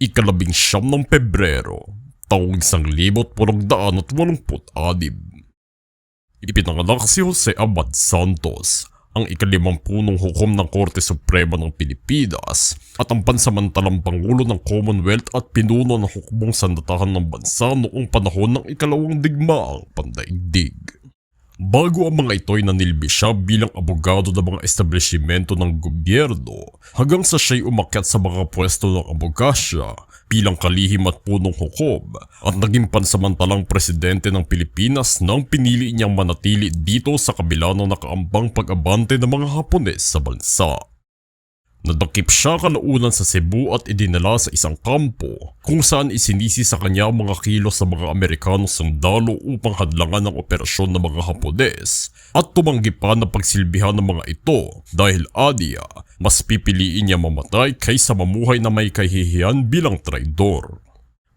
ikalabing siyam ng Pebrero, taong isang libot pulong daan at walumput adib. Ipinanganak si Jose Abad Santos, ang ikalimang punong hukom ng Korte Suprema ng Pilipinas at ang pansamantalang Pangulo ng Commonwealth at pinuno ng hukbong sandatahan ng bansa noong panahon ng ikalawang digmaang pandaigdig. Bago ang mga ito ay nanilbi siya bilang abogado ng mga establishmento ng gobyerno hanggang sa siya'y umakyat sa mga pwesto ng abogasya bilang kalihim at punong hukom at naging pansamantalang presidente ng Pilipinas nang pinili niyang manatili dito sa kabila ng nakaambang pag-abante ng mga Hapones sa bansa. Nadakip siya kalaunan sa Cebu at idinala sa isang kampo kung saan isinisi sa kanya mga kilos sa mga Amerikanong sundalo upang hadlangan ang operasyon ng mga Hapones at tumanggi pa na pagsilbihan ng mga ito dahil adya mas pipiliin niya mamatay kaysa mamuhay na may kahihiyan bilang traidor.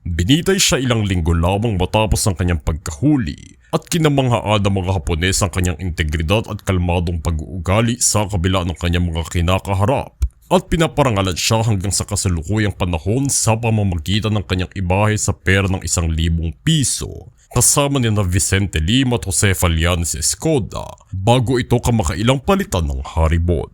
Binitay siya ilang linggo lamang matapos ang kanyang pagkahuli at kinamanghaan ng mga Hapones ang kanyang integridad at kalmadong pag-uugali sa kabila ng kanyang mga kinakaharap at pinaparangalan siya hanggang sa kasalukuyang panahon sa pamamagitan ng kanyang ibahe sa pera ng isang libong piso kasama ni na Vicente Lim at Jose Falianes Escoda bago ito kamakailang palitan ng Haribod.